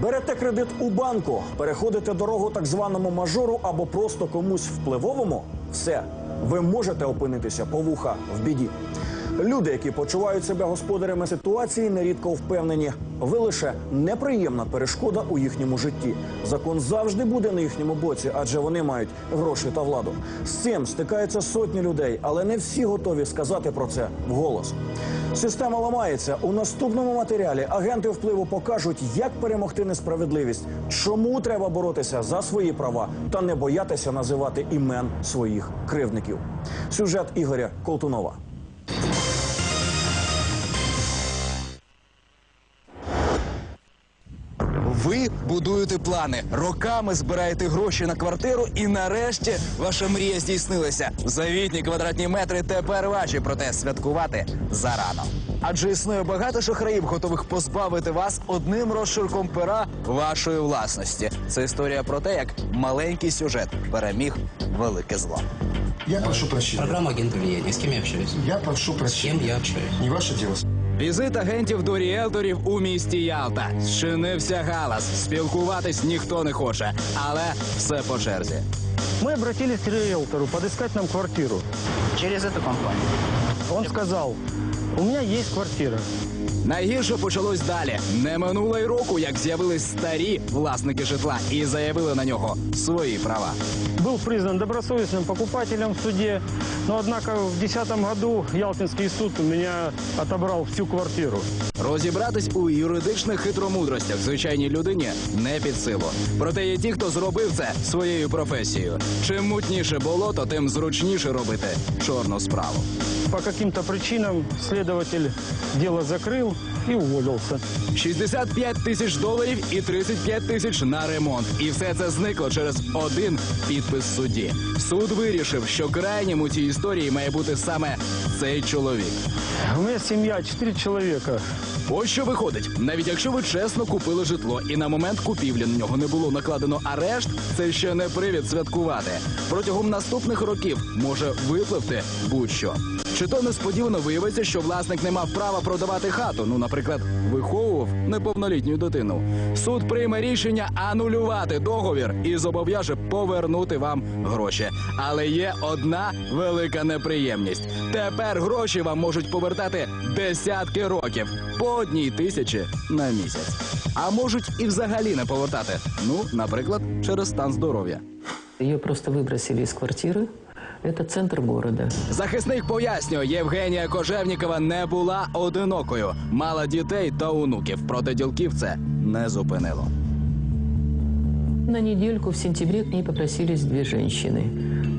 Берете кредит у банку, переходите дорогу так званому мажору або просто комусь впливовому. Все, ви можете опинитися по вуха в біді. Люди, які почувають себе господарями ситуації, нерідко впевнені. Ви лише неприємна перешкода у їхньому житті. Закон завжди буде на їхньому боці, адже вони мають гроші та владу. З цим стикаються сотні людей, але не всі готові сказати про це вголос. Система ламається. У наступному матеріалі агенти впливу покажуть, як перемогти несправедливість, чому треба боротися за свої права та не боятися називати імен своїх кривдників. Сюжет Ігоря Колтунова. Ви будуєте плани, роками збираєте гроші на квартиру, і нарешті ваша мрія здійснилася. Завітні квадратні метри тепер ваші, проте святкувати зарано. Адже існує багато шахраїв, готових позбавити вас одним розширком пера вашої власності. Це історія про те, як маленький сюжет переміг велике зло. Я прошу прощения. Программа «Агент влияния». С кем я общаюсь? Я прошу С прощения. кем я общаюсь? Не ваше дело. Візит агентів до ріелторів у місті Ялта. Зчинився галас. Спілкуватись ніхто не хоче, але все по черзі. Мы обратились к риэлтору подыскать нам квартиру. Через эту компанию. Он сказал, у меня есть квартира. Найгірше почалось далі. Не минуло й року, як з'явились старі власники житла і заявили на нього свої права. Был признан добросовестным покупателем в суде, но однако в 2010 году Ялтинский суд у меня отобрал всю квартиру. Розібратись у юридичних хитромудростях звичайній людині не під силу. Проте є ті, хто зробив це своєю професією. Чим мутніше болото, тим зручніше робити чорну справу. По каким-то причинам следователь дело закрыл и уволился. 65 тисяч доларів і 35 тисяч на ремонт. І все це зникло через один підпис судді. Суд вирішив, що крайнім у цій історії має бути саме цей чоловік. У мене сім'я, чотири человека. Ось що виходить, навіть якщо ви чесно купили житло і на момент купівлі на нього не було накладено арешт, це ще не привід святкувати. Протягом наступних років може випливти будь-що. Чи то несподівано виявиться, що власник не мав права продавати хату, ну, наприклад, виховував неповнолітню дитину. Суд прийме рішення анулювати договір і зобов'яже повернути вам гроші. Але є одна велика неприємність. Тепер гроші вам можуть повертати десятки років по одній тисячі на місяць. А можуть і взагалі не повертати. Ну, наприклад, через стан здоров'я. Ее просто выбросили из квартиры. Это центр города. Захисник пояснює, Євгенія Кожевнікова не була одинокою, мала дітей та онуків. Проте ділків це не зупинило. На недельку в сентябре к ней попросились две женщины.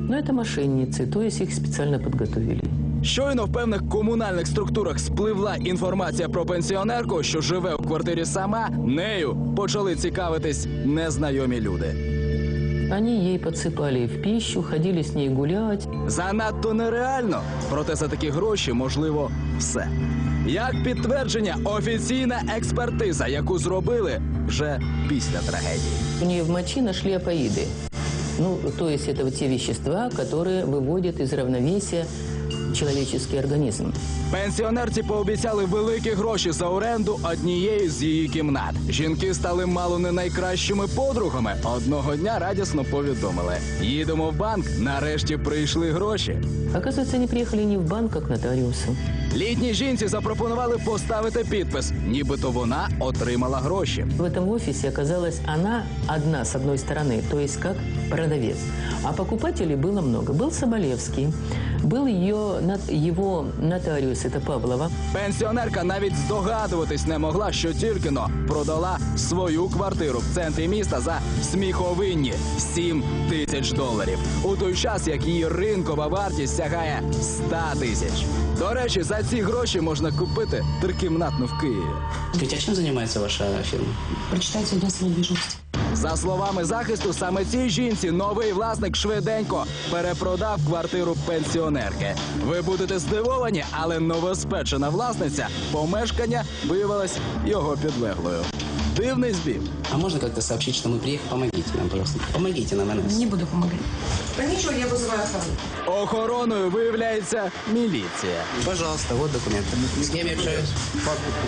Но это мошенницы, то есть их специально подготовили. Щойно в певних комунальних структурах спливла інформація про пенсіонерку, що живе у квартирі сама. Нею почали цікавитись незнайомі люди. Они ей подсыпали в пищу, ходили с ней гулять. Занадто нереально. Проте за такі гроші можливо все. Як підтвердження, офіційна експертиза, яку зробили вже після трагедії. У нее в мочи нашли апоиды. Ну, то есть это вот те вещества, которые выводят из равновесия человеческий организм. Пенсіонерці пообіцяли великі гроші за оренду однієї з її кімнат. Жінки стали мало не найкращими подругами. Одного дня радісно повідомили: їдемо в банк. Нарешті прийшли гроші. Оказується, не приїхали не в банк, а к нотариусу. Літній жінці запропонували поставити підпис, нібито вона отримала гроші. В этом офисе оказалась она одна с одной стороны, то есть как продавец. А покупателей было много. Был Соболевский, был ее, нот- его нотариус, это Павлова. Пенсіонерка навіть здогадуватись не могла, що тільки но продала свою квартиру в центрі міста за сміховинні 7 тисяч доларів. У той час, як її ринкова вартість сягає 100 тисяч. До речі, за ці гроші можна купити трикімнатну в Києві. Скажите, чим займається ваша фірма? Прочитайте нас недвижимость. За словами захисту, саме цій жінці новий власник швиденько перепродав квартиру пенсіонерки. Ви будете здивовані, але новоспечена власниця помешкання виявилась його підлеглою. Дивний збіг. А можно как-то сообщить, что мы приехали? Помогите нам, пожалуйста. Помогите нам, НС. Не буду помогать. Да ничего, я вызываю охрану. Охороною виявляється міліція. Пожалуйста, вот документы. С кем я общаюсь?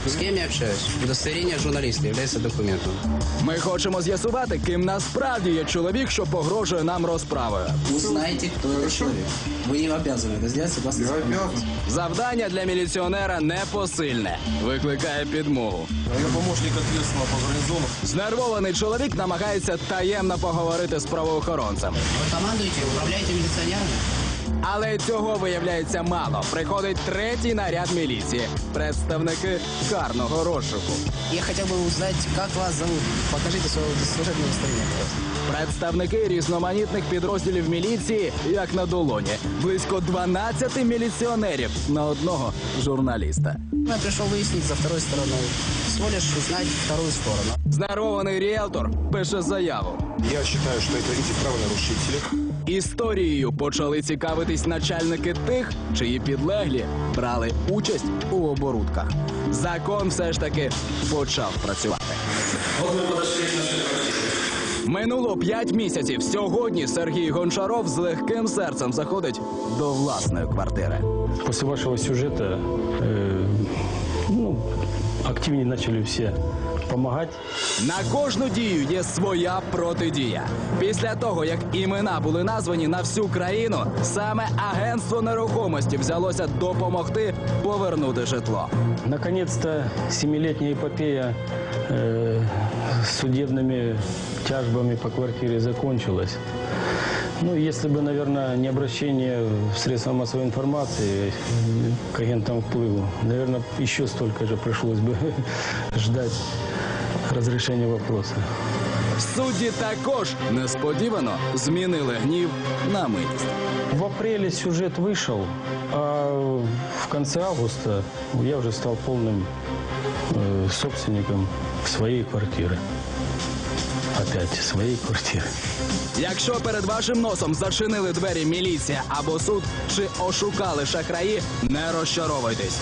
С кем я общаюсь? Удостоверение журналиста является документом. Ми хочемо з'ясувати, ким насправді є чоловік, що погрожує нам розправою. Узнайте, кто этот человек. Вы не обязаны это сделать согласно закону. Завдання для міліціонера непосильне. Викликає підмогу. Я помощник ответственного по. Знервований чоловік намагається таємно поговорити з правоохоронцем. Ви командуєте, управляєте міліціонерами? Але цього виявляється мало. Приходить третій наряд міліції, представники карного розшуку. Я хотів би узнать, як вас зовут. Покажіть свого служебного пожалуйста. Представники різноманітних підрозділів міліції, як на долоні, близько 12 міліціонерів на одного журналіста. Я пришел выяснить за второй стороной. Всего лишь узнать вторую сторону. Знервований ріелтор пише заяву. Я считаю, что это эти правонарушители. Історією почали цікавитись начальники тих, чиї підлеглі брали участь у оборудках. Закон все ж таки почав працювати. Минуло п'ять місяців. Сьогодні Сергій Гончаров з легким серцем заходить до власної квартири. Після вашого сюжета э, ну, активні почали все помогать. На кожну дію є своя протидія. Після того, як імена були названі на всю країну, саме агентство нерухомості взялося допомогти повернути житло. Наконец-то семилетняя эпопея э, с судебными тяжбами по квартире закончилась. Ну, если бы, наверное, не обращение в средства массовой информации э, к агентам впливу, наверное, еще столько же пришлось бы ждать разрешения вопроса. Судді також несподівано змінили гнів на милість. В апреле сюжет вышел, а в конце августа я уже стал полным э, собственником своей квартиры. Опять своей квартиры. Якщо перед вашим носом зачинили двері міліція або суд чи ошукали шахраї, не розчаровуйтесь.